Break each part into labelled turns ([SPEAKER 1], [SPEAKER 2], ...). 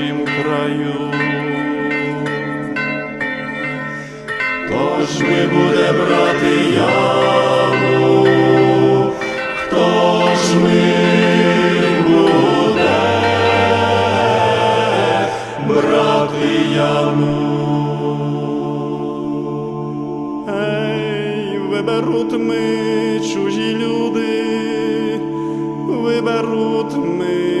[SPEAKER 1] чужім краю. Хто ж ми буде брати яву? Хто ж ми буде брати яву? Ей, виберуть ми чужі люди, виберуть ми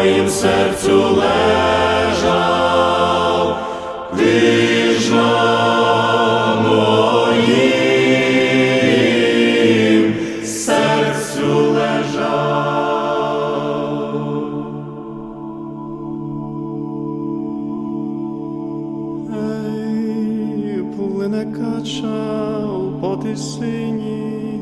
[SPEAKER 1] Моїм серцю лежав, ти моїм серцю лежав. Ей, плине кача по тисині,